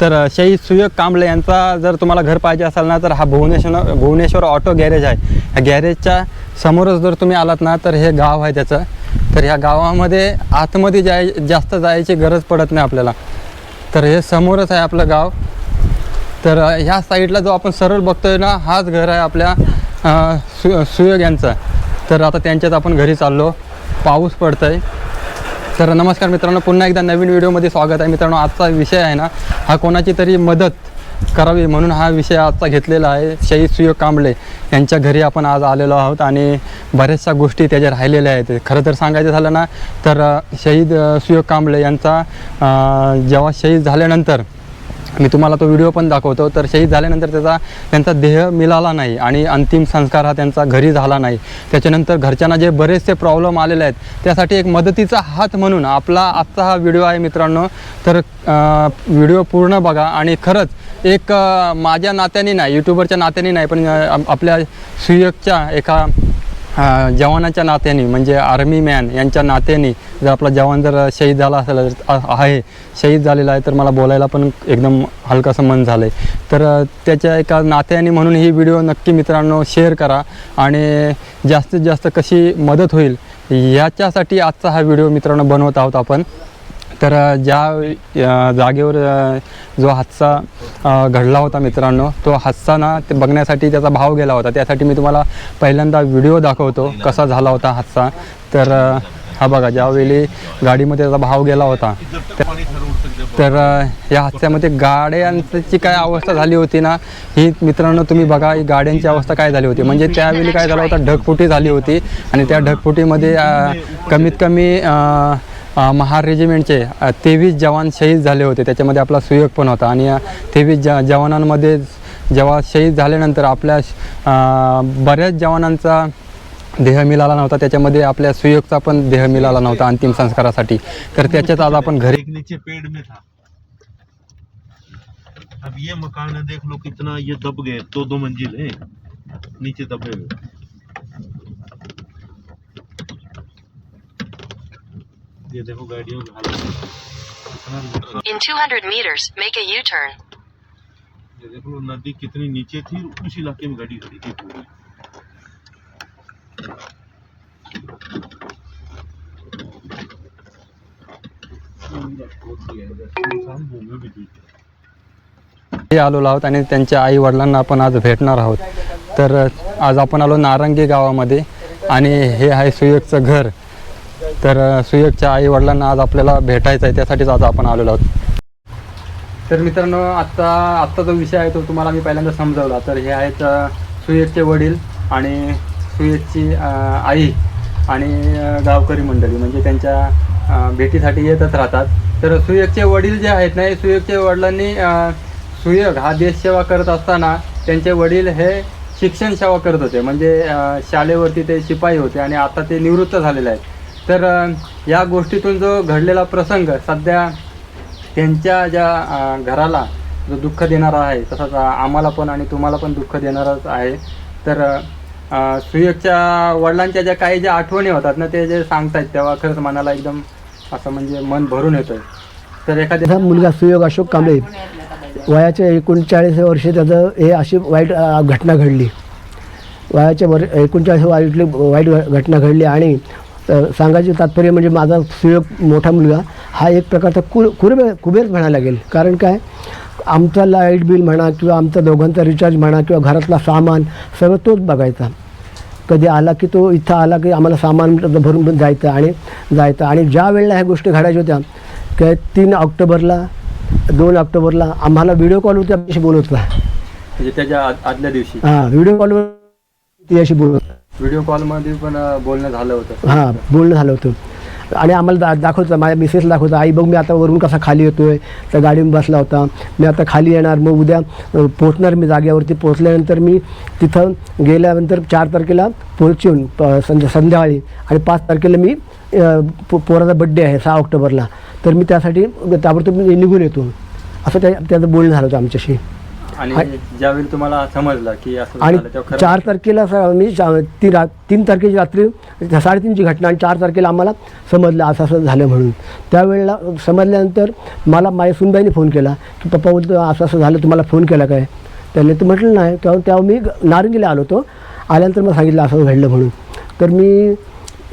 तर शहीद सुयोग कांबळे यांचा जर तुम्हाला घर पाहिजे असाल ना तर हा भुवनेश्वर भुवनेश्वर ऑटो गॅरेज आहे. ह्या गॅरेजच्या समोरच जर तुम्ही आलात ना तर हे गाव आहे त्याचं. तर ह्या गावामध्ये आतमध्ये जाय जास्त जायची गरज पडत नाही आपल्याला. तर हे समोरच आहे आपलं गाव. तर ह्या साईडला जो आपण सरळ बघतोय ना हाच घर आहे आपल्या सु सुयोग यांचा. तर आता त्यांच्यात आपण घरी चाललो. पाऊस पडतोय. तर नमस्कार मित्रांनो पुन्हा एकदा नवीन व्हिडिओमध्ये स्वागत आहे. मित्रांनो आजचा विषय आहे ना हा कोणाची तरी मदत करावी म्हणून हा विषय आजचा घेतलेला आहे शहीद सुयोग कांबळे यांच्या घरी आपण आज आलेलो आहोत आणि बऱ्याचशा गोष्टी त्याच्या राहिलेल्या आहेत. खरं तर सांगायचं झालं ना तर शहीद सुयोग कांबळे यांचा जेव्हा शहीद झाल्यानंतर मी तुम्हाला तो व्हिडिओ पण दाखवतो. तर शहीद झाल्यानंतर त्याचा त्यांचा देह मिळाला नाही आणि अंतिम संस्कार हा त्यांचा घरी झाला नाही. त्याच्यानंतर घरच्यांना जे बरेचसे प्रॉब्लेम आलेले आहेत त्यासाठी एक मदतीचा हात म्हणून आपला आजचा हा व्हिडिओ आहे मित्रांनो. तर व्हिडिओ पूर्ण बघा आणि खरंच एक माझ्या नात्याने नाही यूट्यूबरच्या नात्याने नाही पण आपल्या सुयोगच्या एका जवानाच्या नात्याने म्हणजे आर्मी मॅन यांच्या नात्याने जर आपला जवान जर शहीद झाला असेल तर आहे शहीद झालेला आहे तर मला बोलायला पण एकदम हलकासं मन झालं आहे तर त्याच्या एका नात्याने म्हणून ही व्हिडिओ नक्की मित्रांनो शेअर करा आणि जास्तीत जास्त कशी मदत होईल याच्यासाठी आजचा हा व्हिडिओ मित्रांनो बनवत आहोत आपण. तर ज्या जागेवर जो हादसा घडला होता मित्रांनो तो हादसा ना ते बघण्यासाठी त्याचा भाव गेला होता. त्यासाठी मी तुम्हाला पहिल्यांदा व्हिडिओ दाखवतो कसा झाला होता हादसा. तर हा बघा ज्यावेळी गाडीमध्ये त्याचा भाव गेला होता तर या हादस्यामध्ये गाड्यांची काय अवस्था झाली होती ना ही मित्रांनो तुम्ही बघा ही गाड्यांची अवस्था काय झाली होती. म्हणजे त्यावेळी काय झालं होतं ढगफुटी झाली होती आणि त्या ढगफुटीमध्ये कमीत कमी महार रेजिमेंटचे तेवीस जवान शहीद झाले होते. त्याच्यामध्ये आपला सुयोग पण होता. आणि तेवीस ज जवानांमध्ये जेव्हा शहीद झाल्यानंतर आपल्या बऱ्याच जवानांचा देह मिळाला नव्हता. त्याच्यामध्ये आपल्या सुयोगचा पण देह मिळाला नव्हता अंतिम संस्कारासाठी. तर त्याच्यात आज आपण घरी पेड़ में था. अब ये मकान है देख लो कितना ये दब गए दो दो मंजिल है नीचे दबे हुए। ये देखो गाड़ियों की हालत। In 200 meters, make a U-turn. ये देख नदी कितनी नीचे थी उस इलाके में गाड़ी खड़ी थी पूरी आलेलो आहोत आणि त्यांच्या आई वडिलांना आपण आज भेटणार आहोत तर आज आपण आलो नारंगी गावामध्ये आणि हे आहे सुयोगचं घर तर सुयोगच्या आई वडिलांना आज आपल्याला भेटायचं आहे त्यासाठीच आज आपण आलेलो आहोत. तर मित्रांनो आत्ता आत्ता जो विषय आहे तो तुम्हाला मी पहिल्यांदा समजावला. तर हे आहेत अ, सुयोगचे वडील आणि सुयोगची आई आणि गावकरी मंडळी. म्हणजे त्यांच्या भेटीसाठी येतच राहतात. तर सुयोगचे वडील जे आहेत ना हे सुयोगचे वडिलांनी अ, सुयोग हा देशसेवा करत असताना त्यांचे वडील हे शिक्षण सेवा करत होते. म्हणजे शाळेवरती ते शिपाई होते आणि आता ते निवृत्त झालेले आहेत. तर या गोष्टीतून जो घडलेला प्रसंग सध्या त्यांच्या ज्या घराला जो दुःख देणारा आहे तसंच आम्हाला पण आणि तुम्हाला पण दुःख देणारच आहे. तर सुयोगच्या वडिलांच्या ज्या काही ज्या आठवणी होतात ना ते जे सांगतायत तेव्हा खरंच मनाला एकदम असं म्हणजे मन भरून येतं तर एखाद्या मुलगा सुयोग अशोक कांबळे. वयाच्या एकोणचाळीस वर्षी त्याचं हे अशी वाईट घटना घडली. वयाच्या वर एकोणचाळीस वाईट वाईट घटना घडली आणि सांगायचे तात्पर्य म्हणजे माझा सुयोग मोठा मुलगा हा एक प्रकारचा कु कुरबे कुबेर म्हणायला लागेल. कारण काय? आमचा लाइट बिल म्हणा किंवा आमचा दोघांचा रिचार्ज म्हणा किंवा घरातला सामान सगळं तोच बघायचा. कधी आला की तो इथं आला की आम्हाला सामान भरून जायचं आणि जायचं. आणि ज्या वेळेला ह्या गोष्टी घडायच्या होत्या की तीन ऑक्टोबरला दोन ऑक्टोबरला आम्हाला व्हिडिओ कॉलवरती आमच्याशी बोलत होता. म्हणजे त्याच्या आद- आदल्या दिवशी. हां व्हिडिओ कॉलवर तिच्याशी बोलत होता. व्हिडिओ कॉलमध्ये पण बोलणं झालं होतं. हां बोलणं झालं होतं. आणि आम्हाला दा दाखवतं माझ्या मिसेस दाखवतं आई बघ मी आता वरून कसा खाली येतो आहे त्या गाडीवर बसला होता. मी आता खाली येणार मग उद्या पोचणार पोहोचणार मी जागेवरती. पोहोचल्यानंतर मी तिथं गेल्यानंतर चार तारखेला पोहोचून प संध्या संध्याकाळी. आणि पाच तारखेला मी पो पोराचा बड्डे आहे सहा ऑक्टोबरला. तर मी त्यासाठी ताबडतोब निघून येतो. असं त्या त्याचं बोलणं झालं होतं आमच्याशी. आणि ज्यावेळी तुम्हाला समजलं की असं आणि झालं तेव्हा खरं चार तारखेला स- मी ती रा तीन तारखेची रात्री साडेतीनची घटना आणि चार तारखेला आम्हाला समजलं असं असं झालं म्हणून. त्यावेळेला समजल्यानंतर मला माझ्या सुनबाईने फोन केला की पप्पा बोलतो असं असं झालं तुम्हाला फोन केला काय? त्याने तर म्हटलं नाही. तेव्हा तेव्हा मी ग- नारंगीला आलो होतो. आल्यानंतर मला सांगितलं असं घडलं म्हणून. तर मी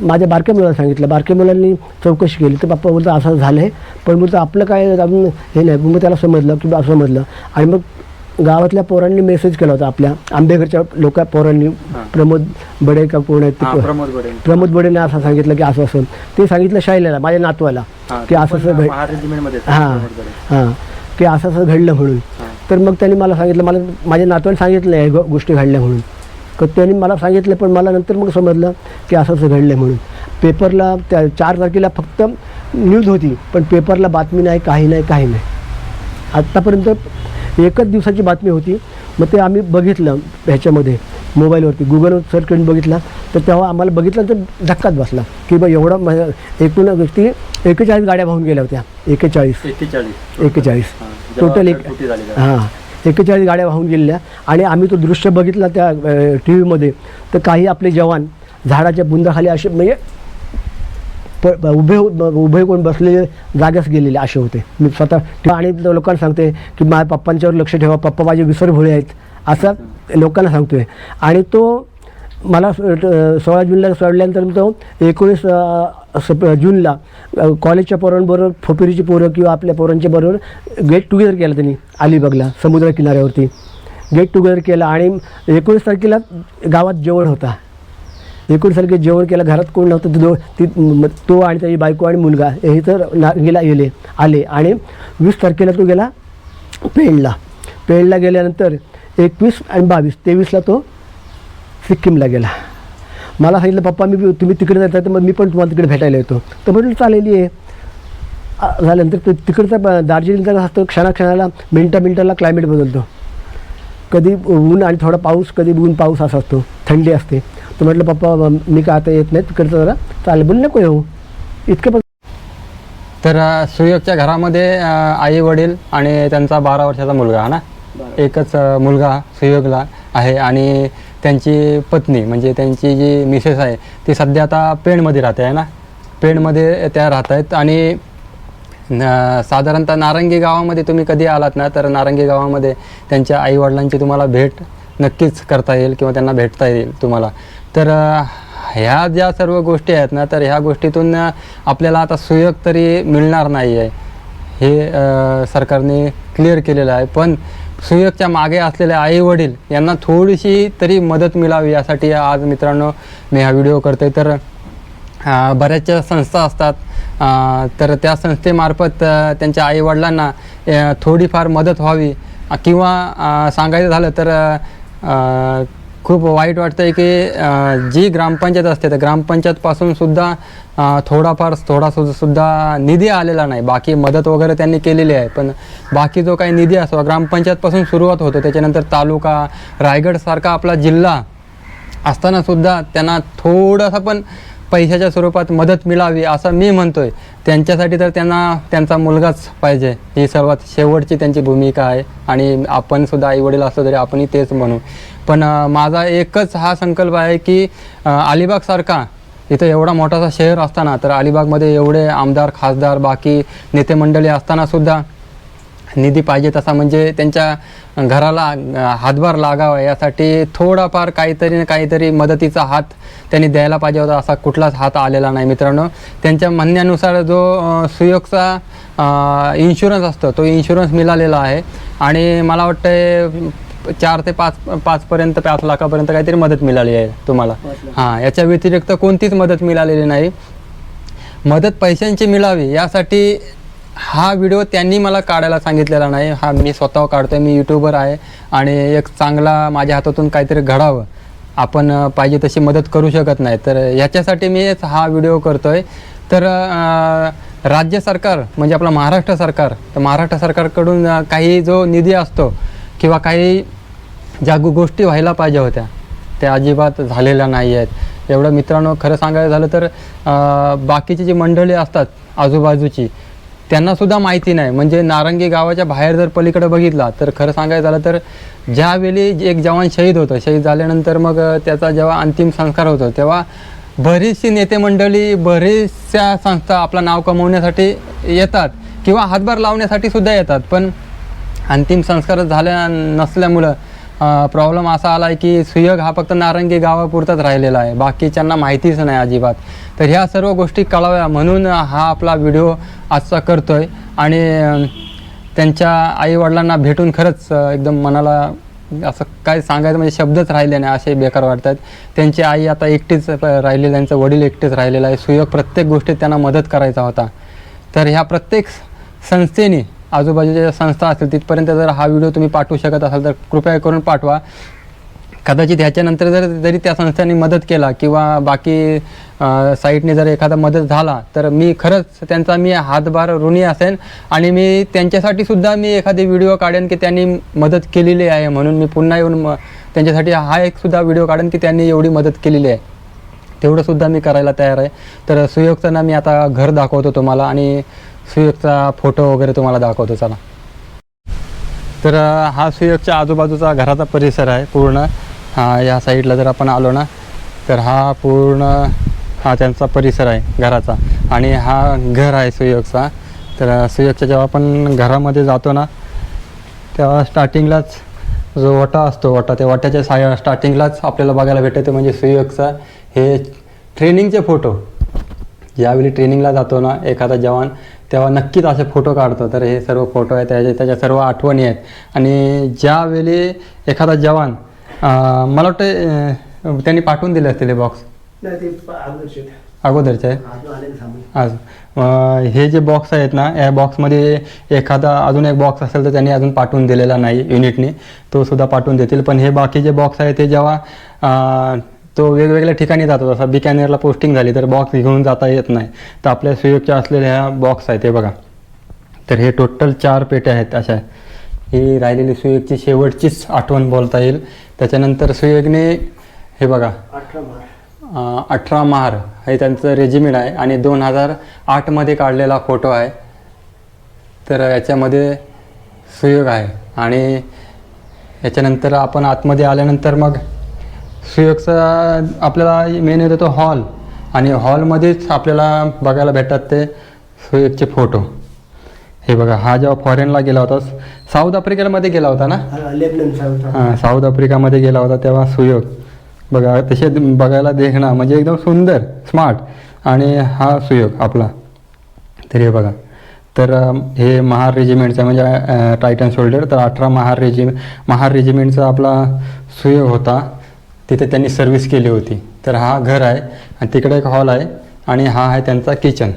माझ्या बारक्या मुलाला सांगितलं. बारक्या मुलांनी चौकशी केली. तर पप्पा बोलतो असं झालं आहे पण बोलतो आपलं काय अजून हे नाही. मग त्याला समजलं की बा समजलं. आणि मग गावातल्या पोरांनी मेसेज केला होता आपल्या. आंबेघरच्या लोक पोरांनी. प्रमोद बडे का कोण आहेत प्रमोद बडे. प्रमोद बडेने असं सांगितलं की असं असं. ते सांगितलं शायलेला माझ्या नातवाला की असं असं घड हां. हां की असं असं घडलं म्हणून. तर मग त्यांनी मला सांगितलं मला माझ्या नातवाने सांगितलं गो- गोष्टी घडल्या म्हणून. तर त्यांनी मला सांगितलं पण मला नंतर मग समजलं की असं असं घडलं म्हणून. पेपरला त्या चार तारखेला फक्त न्यूज होती पण पेपरला बातमी नाही काही नाही काही नाही. आत्तापर्यंत एकच दिवसाची बातमी होती. मग ते आम्ही बघितलं ह्याच्यामध्ये मोबाईलवरती. गुगलवर सर्च करून बघितला. तर तेव्हा आम्हाला बघितलं तर धक्काच बसला. की बा एवढा म- एकूण व्यक्ती एकेचाळीस गाड्या वाहून गेल्या होत्या. एकेचाळीस. एकेचाळीस. जेव्हा टोटल एक. हां. एकेचाळीस गाड्या वाहून गेलेल्या आणि आम्ही तो दृश्य बघितला त्या टी व्हीमध्ये तर काही आपले जवान झाडाच्या बुंदाखाली असे म्हणजे उभे उभे कोण बसलेले जागेच गेलेले असे होते. मी स्वतः आणि लोकांना सांगते की माझ्या पप्पांच्यावर लक्ष ठेवा पप्पा माझे विसर भोळे आहेत असं लोकांना सांगतोय. आणि तो मला सोळा जूनला सोडल्यानंतर तो एकोणीस सप जूनला कॉलेजच्या पोरांबरोबर फोपेरीची पोरं किंवा आपल्या पोरांच्या बरोबर गेट टुगेदर केला त्यांनी अलिबागला समुद्र किनाऱ्यावरती. गेट टुगेदर केला आणि एकोणीस तारखेला गावात जेवण होता. एकूणसारखे जेवण केलं घरात कोण नव्हतं तो ती तो आणि त्याची बायको आणि मुलगा हे तर गेला गेले आले. आणि वीस तारखेला तो गेला पेणला. पेणला गेल्यानंतर एकवीस आणि बावीस तेवीसला तो सिक्कीमला गेला. मला सांगितलं पप्पा मी तुम्ही तिकडे जाता तर मग मी पण तुम्हाला तिकडे भेटायला येतो. तर म्हटलं चालेल ये झाल्यानंतर ते तिकडचा दार्जिलिंगचा कसं असतं क्षणाक्षणाला मिनटा मिनटाला क्लायमेट बदलतो. कधी ऊन आणि थोडा पाऊस कधी ऊन पाऊस असा असतो. थंडी असते. तर म्हटलं पप्पा मी का आता येत नाही तिकडचं जरा चालेल बोल नको येऊ. इतकं पण तर सुयोगच्या घरामध्ये आई वडील आणि त्यांचा बारा वर्षाचा मुलगा हा ना? एकच मुलगा सुयोगला आहे आणि त्यांची पत्नी म्हणजे त्यांची जी मिसेस आहे ती सध्या आता पेणमध्ये राहते आहे ना? पेणमध्ये त्या राहत आहेत आणि साधारणतः नारंगी गावामध्ये तुम्ही कधी आलात ना तर नारंगी गावामध्ये त्यांच्या आईवडिलांची तुम्हाला भेट नक्कीच करता येईल किंवा त्यांना भेटता येईल तुम्हाला. तर ह्या ज्या सर्व गोष्टी आहेत ना तर ह्या गोष्टीतून आपल्याला आता सुयोग तरी मिळणार नाही आहे हे सरकारने क्लिअर केलेलं आहे. पण सुयोगच्या मागे असलेले आई वडील यांना थोडीशी तरी मदत मिळावी यासाठी आज मित्रांनो मी हा व्हिडिओ करते तर बऱ्याचशा संस्था असतात. तर त्या संस्थेमार्फत त्यांच्या आईवडिलांना थोडीफार मदत व्हावी. किंवा सांगायचं झालं तर खूप वाईट वाटतं आहे की जी ग्रामपंचायत असते तर ग्रामपंचायतपासून सुद्धा थोडाफार थोडा सुद्धा निधी आलेला नाही. बाकी मदत वगैरे त्यांनी केलेली आहे. पण बाकी जो काही निधी असतो ग्रामपंचायतपासून सुरुवात होतो. त्याच्यानंतर तालुका रायगडसारखा आपला जिल्हा असतानासुद्धा त्यांना थोडासा पण पैशाच्या स्वरूपात मदत मिळावी असं मी म्हणतोय. त्यांच्यासाठी तर त्यांना त्यांचा मुलगाच पाहिजे. ही सर्वात शेवटची त्यांची भूमिका आहे. आणि आपण सुद्धा आईवडील असलो तरी आपणही तेच म्हणू. पण माझा एकच हा संकल्प आहे की अलिबागसारखा इथं एवढा मोठासा शहर असताना तर अलिबागमध्ये एवढे आमदार खासदार बाकी नेते मंडळी असताना सुद्धा निधी पाहिजे तसा म्हणजे त्यांच्या घराला हातभार लागावा यासाठी थोडाफार काहीतरी ना काहीतरी मदतीचा हात त्यांनी द्यायला पाहिजे होता असा कुठलाच हात आलेला नाही मित्रांनो. त्यांच्या म्हणण्यानुसार जो सुयोगचा इन्शुरन्स असतो तो इन्शुरन्स मिळालेला आहे. आणि मला वाटतं चार ते पाच पाचपर्यंत पाच लाखापर्यंत काहीतरी मदत मिळाली आहे तुम्हाला. हां याच्या व्यतिरिक्त कोणतीच मदत मिळालेली नाही. मदत पैशांची मिळावी यासाठी हा व्हिडिओ त्यांनी मला काढायला सांगितलेला नाही. हा मी स्वतः काढतोय मी यूट्यूबर आहे आणि एक चांगला माझ्या हातातून काहीतरी घडावं. आपण पाहिजे तशी मदत करू शकत नाही. तर ह्याच्यासाठी मी हा व्हिडिओ करतोय. तर राज्य सरकार म्हणजे आपलं महाराष्ट्र सरकार तर महाराष्ट्र सरकारकडून काही जो निधी असतो किंवा काही ज्या गोष्टी व्हायला पाहिजे होत्या त्या अजिबात झालेल्या नाही आहेत. एवढं मित्रांनो खरं सांगायचं झालं तर बाकीची जी मंडळी असतात आजूबाजूची त्यांनासुद्धा माहिती नाही. म्हणजे नारंगी गावाच्या बाहेर जर पलीकडे बघितला तर खरं सांगायचं झालं तर ज्यावेळी एक जवान शहीद होतं शहीद झाल्यानंतर मग त्याचा जेव्हा अंतिम संस्कार होतो तेव्हा बरीचशी नेते मंडळी बरीचशा संस्था आपलं नाव कमवण्यासाठी येतात किंवा हातभार लावण्यासाठी सुद्धा येतात. पण अंतिम संस्कार झाल्या नसल्यामुळं प्रॉब्लेम असा आला आहे की सुयोग हा फक्त नारंगी गावापुरताच राहिलेला आहे. बाकीच्यांना माहितीच नाही अजिबात. तर ह्या सर्व गोष्टी कळाव्या म्हणून हा आपला व्हिडिओ आजचा करतो आहे आणि त्यांच्या आईवडिलांना भेटून खरंच एकदम मनाला असं काय सांगायचं म्हणजे शब्दच राहिले नाही असे बेकार वाटतात त्यांची आई आता एकटीच राहिलेली त्यांचं वडील एकटेच राहिलेलं आहे. सुयोग प्रत्येक गोष्टीत त्यांना मदत करायचा होता. तर ह्या प्रत्येक संस्थेने आजूबाजूच्या ज्या संस्था असतील तिथपर्यंत जर हा व्हिडिओ तुम्ही पाठवू शकत असाल तर कृपया करून पाठवा. कदाचित ह्याच्यानंतर जर जरी त्या संस्थांनी मदत केला किंवा बाकी साईटने जर एखादा मदत झाला तर मी खरंच त्यांचा मी हातभार ऋणी असेन आणि मी त्यांच्यासाठी सुद्धा मी एखादी व्हिडिओ काढेन की त्यांनी मदत केलेली आहे म्हणून मी पुन्हा येऊन म त्यांच्यासाठी हा एक सुद्धा व्हिडिओ काढेन की त्यांनी एवढी मदत केलेली आहे. तेवढंसुद्धा मी करायला तयार आहे. तर सुयोगचं ना मी आता घर दाखवतो तुम्हाला आणि सुयोगचा फोटो वगैरे तुम्हाला दाखवतो चला. तर हा सुयोगच्या आजूबाजूचा घराचा परिसर आहे पूर्ण. हा या साईडला जर आपण आलो ना तर हा पूर्ण हा त्यांचा परिसर आहे घराचा. आणि हा घर आहे सुयोगचा. तर सुयोगच्या जेव्हा आपण घरामध्ये जातो ना तेव्हा स्टार्टिंगलाच जो वटा असतो वटा त्या वट्याच्या साय स्टार्टिंगलाच आपल्याला बघायला भेटतं म्हणजे सुयोगचा. हे ट्रेनिंगचे फोटो. ज्यावेळी ट्रेनिंगला जातो ना एखादा जवान तेव्हा नक्कीच असे फोटो काढतो. तर हे सर्व फोटो आहेत त्याच्या त्याच्या सर्व आठवणी आहेत. आणि ज्यावेळी एखादा जवान मला वाटतं त्यांनी पाठवून दिले असतील हे बॉक्स अगोदरचे आज हे जे बॉक्स आहेत ना या बॉक्समध्ये एखादा अजून एक बॉक्स असेल तर त्यांनी अजून पाठवून दिलेला नाही युनिटनी तो सुद्धा पाठवून देतील. पण हे बाकीचे बॉक्स आहेत ते जेव्हा तो वेगवेगळ्या ठिकाणी जातो. जसा बिकानेरला पोस्टिंग झाली तर बॉक्स घेऊन जाता येत नाही. तर आपल्या सुयोगच्या असलेल्या ह्या बॉक्स आहेत हे बघा. तर हे टोटल चार पेट्या आहेत अशा. ही राहिलेली सुयोगची शेवटचीच आठवण बोलता येईल. त्याच्यानंतर सुयोगने हे बघा. अठरा महार हे त्यांचं रेजिमेंट आहे आणि दोन हजार आठमध्ये काढलेला फोटो आहे. तर याच्यामध्ये सुयोग आहे. आणि याच्यानंतर आपण आतमध्ये आल्यानंतर मग सुयोगचा आपल्याला मेन येतो तो हॉल आणि हॉलमध्येच आपल्याला बघायला भेटतात ते सुयोगचे फोटो हे बघा हा जेव्हा फॉरेनला गेला होता साऊथ आफ्रिकेमध्ये गेला होता ना? हां साऊथ आफ्रिकामध्ये गेला होता तेव्हा सुयोग बघा तसे बघायला देखणं म्हणजे एकदम सुंदर स्मार्ट आणि हा सुयोग आपला. तर हे बघा. तर हे महार रेजिमेंटचा म्हणजे टायटन शोल्डर तर अठरा महार रेजिमे महार रेजिमेंटचा आपला सुयोग होता. तिथे त्यांनी सर्व्हिस केली होती. तर हा घर आहे आणि तिकडे एक हॉल आहे आणि हा आहे त्यांचा किचन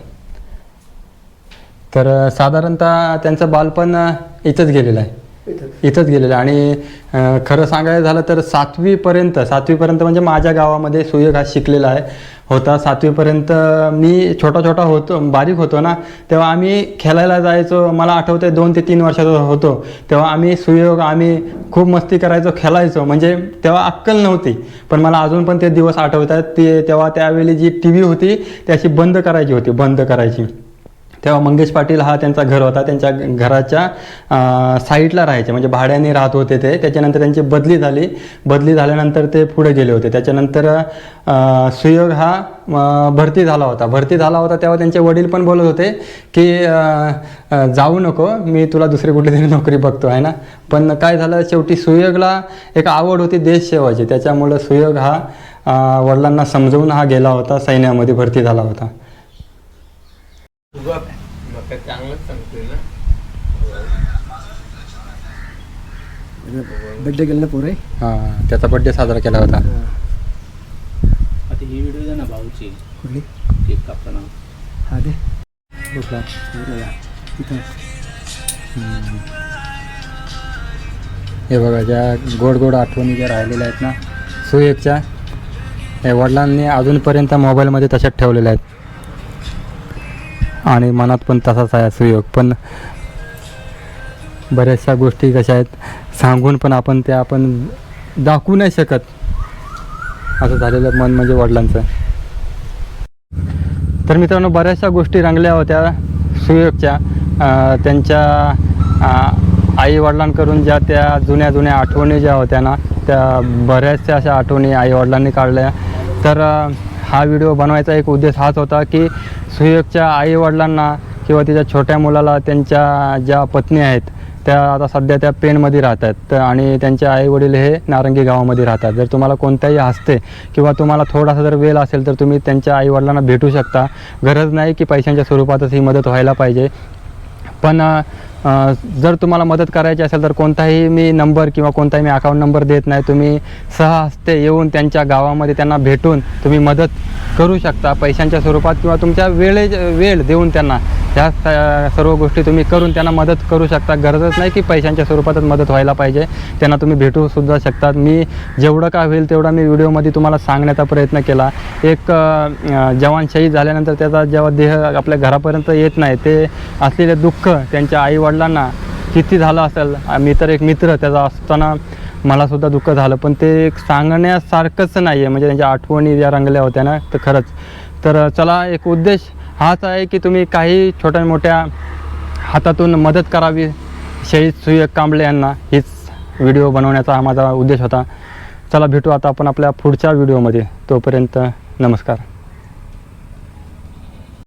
तर साधारणतः त्यांचं बालपण इथंच गेलेलं आहे. इथंच. गेलेलं. आणि खरं सांगायचं झालं तर सातवीपर्यंत सातवीपर्यंत म्हणजे माझ्या गावामध्ये सुयोग हा शिकलेला आहे होता. सातवीपर्यंत मी छोटा छोटा होतो बारीक होतो ना तेव्हा आम्ही खेळायला जायचो. मला आठवते दोन ते तीन वर्षाचा होतो. तेव्हा आम्ही सुयोग आम्ही खूप मस्ती करायचो खेळायचो. म्हणजे तेव्हा अक्कल नव्हती. पण मला अजून पण ते दिवस आठवत आहेत ते तेव्हा त्यावेळी जी टी व्ही होती ती अशी बंद करायची होती बंद करायची. तेव्हा मंगेश पाटील हा त्यांचा घर होता. त्यांच्या घराच्या साईडला राहायचे. म्हणजे भाड्याने राहत होते ते. त्याच्यानंतर त्यांची बदली झाली. बदली झाल्यानंतर ते पुढे गेले होते. त्याच्यानंतर सुयोग हा भरती झाला होता. भरती झाला होता तेव्हा त्यांचे वडील पण बोलत होते की जाऊ नको. मी तुला दुसरी कुठली तरी नोकरी बघतो. आहे ना? पण काय झालं? शेवटी सुयोगला एक आवड होती देश सेवाची. त्याच्यामुळं सुयोग हा वडिलांना समजवून हा गेला होता. सैन्यामध्ये भरती झाला होता. बड्डे केलं ना पोरे? हां त्याचा बड्डे साजरा केला होता. आता ही व्हिडिओ द्या ना भाऊची. कुठली? केक कापताना. हा दे. कुठला तिथं हे बघा ज्या गोड गोड आठवणी ज्या राहिलेल्या आहेत ना सुयोगच्या हे वडिलांनी अजूनपर्यंत मोबाईलमध्ये तशाच ठेवलेल्या आहेत. आणि मनात पण तसाच आहे सुयोग. पण बऱ्याचशा गोष्टी कशा आहेत सांगून पण आपण त्या आपण दाखवू नाही शकत. असं झालेलं मन म्हणजे वडिलांचं. तर मित्रांनो बऱ्याचशा गोष्टी रंगल्या होत्या सुयोगच्या. त्यांच्या आई वडिलांकडून ज्या त्या जुन्या जुन्या आठवणी ज्या होत्या ना त्या बऱ्याचशा अशा आठवणी आई वडिलांनी काढल्या. तर हा व्हिडिओ बनवायचा एक उद्देश हाच होता की सुयोगच्या आईवडिलांना किंवा तिच्या छोट्या मुलाला त्यांच्या ज्या पत्नी आहेत त्या आता सध्या त्या पेणमध्ये राहतात. तर आणि त्यांचे आईवडील हे नारंगी गावामध्ये राहतात. जर तुम्हाला कोणत्याही हस्ते किंवा तुम्हाला थोडासा जर वेळ असेल तर तुम्ही त्यांच्या आईवडिलांना भेटू शकता. गरज नाही की पैशांच्या स्वरूपातच ही मदत व्हायला पाहिजे. पण जर तुम्हाला मदत करायची असेल तर कोणताही मी नंबर किंवा कोणताही मी अकाउंट नंबर देत नाही. तुम्ही सहहस्ते येऊन त्यांच्या गावामध्ये त्यांना भेटून तुम्ही मदत करू शकता. पैशांच्या स्वरूपात किंवा तुमच्या वेळे वेळ देऊन त्यांना ह्या सर्व गोष्टी तुम्ही करून त्यांना मदत करू शकता. गरजच नाही की पैशांच्या स्वरूपातच मदत व्हायला पाहिजे. त्यांना तुम्ही भेटूसुद्धा शकतात. मी जेवढं का होईल तेवढा मी व्हिडिओमध्ये तुम्हाला सांगण्याचा प्रयत्न केला. एक जवान शहीद झाल्यानंतर त्याचा जेव्हा देह आपल्या घरापर्यंत येत नाही ते असलेले दुःख त्यांच्या आई वडिलांना किती झालं असेल मी तर एक मित्र त्याचा असताना मलासुद्धा दुःख झालं. पण ते एक सांगण्यासारखंच नाही आहे म्हणजे त्यांच्या आठवणी ज्या रंगल्या होत्या ना तर खरंच. तर चला एक उद्देश हाच आहे की तुम्ही काही छोट्या मोठ्या हातातून मदत करावी. शहीद सुयक कांबळे यांना हीच व्हिडिओ बनवण्याचा हा माझा उद्देश होता. चला भेटू आता आपण आपल्या पुढच्या व्हिडिओमध्ये. तोपर्यंत नमस्कार.